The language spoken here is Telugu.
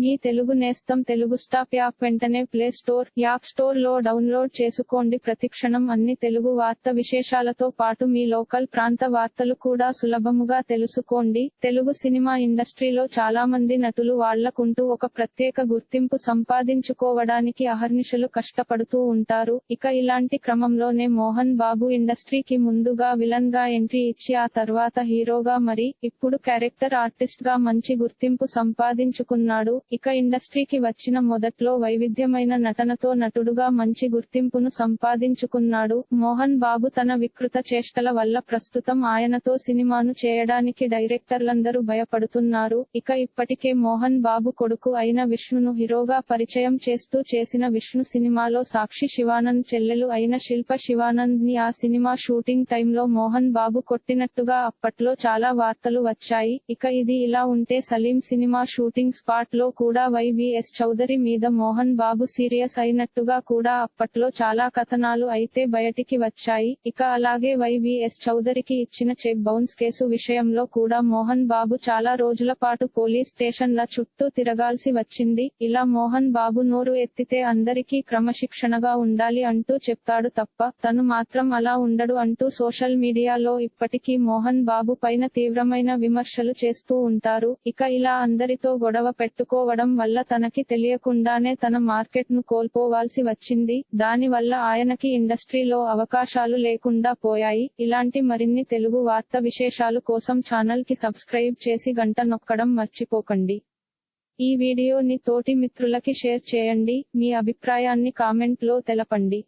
మీ తెలుగు నేస్తం తెలుగు స్టాప్ యాప్ వెంటనే ప్లే స్టోర్ యాప్ స్టోర్లో డౌన్లోడ్ చేసుకోండి. ప్రతిక్షణం అన్ని తెలుగు వార్త విశేషాలతో పాటు మీ లోకల్ ప్రాంత వార్తలు కూడా సులభముగా తెలుసుకోండి. తెలుగు సినిమా ఇండస్ట్రీలో చాలా మంది నటులు వాళ్ళకుంటూ ఒక ప్రత్యేక గుర్తింపు సంపాదించుకోవడానికి అహర్నిశలు కష్టపడుతూ ఉంటారు. ఇక ఇలాంటి క్రమంలోనే మోహన్ బాబు ఇండస్ట్రీకి ముందుగా విలన్గా ఎంట్రీ ఇచ్చి ఆ తర్వాత హీరోగా మరి ఇప్పుడు క్యారెక్టర్ ఆర్టిస్ట్గా మంచి గుర్తింపు సంపాదించుకున్నాడు. ఇక ఇండస్ట్రీకి వచ్చిన మొదట్లో వైవిధ్యమైన నటనతో నటుడుగా మంచి గుర్తింపును సంపాదించుకున్నాడు. మోహన్ బాబు తన వికృత చేష్టల వల్ల ప్రస్తుతం ఆయనతో సినిమాను చేయడానికి డైరెక్టర్లందరూ భయపడుతున్నారు. ఇక ఇప్పటికే మోహన్ బాబు కొడుకు అయిన విష్ణును హీరోగా పరిచయం చేస్తూ చేసిన విష్ణు సినిమాలో సాక్షి శివానంద్ చెల్లెలు అయిన శిల్ప శివానంద్ని ఆ సినిమా షూటింగ్ టైంలో మోహన్ బాబు కొట్టినట్టుగా అప్పట్లో చాలా వార్తలు వచ్చాయి. ఇక ఇది ఇలా ఉంటే సలీం సినిమా షూటింగ్ స్పాట్లో కూడా వైవిఎస్ చౌదరి మీద మోహన్ బాబు సీరియస్ అయినట్టుగా కూడా అప్పట్లో చాలా కథనాలు అయితే బయటికి వచ్చాయి. ఇక అలాగే వైవిఎస్ చౌదరికి ఇచ్చిన చెక్ బౌన్స్ కేసు విషయంలో కూడా మోహన్ బాబు చాలా రోజుల పాటు పోలీస్ స్టేషన్ల చుట్టూ తిరగాల్సి వచ్చింది. ఇలా మోహన్ బాబు నోరు ఎత్తితే అందరికీ క్రమశిక్షణగా ఉండాలి అంటూ చెప్తాడు తప్ప తను మాత్రం అలా ఉండడు అంటూ సోషల్ మీడియాలో ఇప్పటికీ మోహన్ బాబు పైన తీవ్రమైన విమర్శలు చేస్తూ ఉంటారు. ఇక ఇలా అందరితో గొడవ పెట్టుకో కోల్పోవడం వల్ల తనకి తెలియకుండానే తన మార్కెట్ను కోల్పోవాల్సి వచ్చింది. దాని వల్ల ఆయనకి ఇండస్ట్రీలో అవకాశాలు లేకుండా పోయాయి. ఇలాంటి మరిన్ని తెలుగు వార్త విశేషాలు కోసం ఛానల్కి సబ్స్క్రైబ్ చేసి గంట నొక్కడం మర్చిపోకండి. ఈ వీడియోని తోటి మిత్రులకి షేర్ చేయండి. మీ అభిప్రాయాన్ని కామెంట్లో తెలపండి.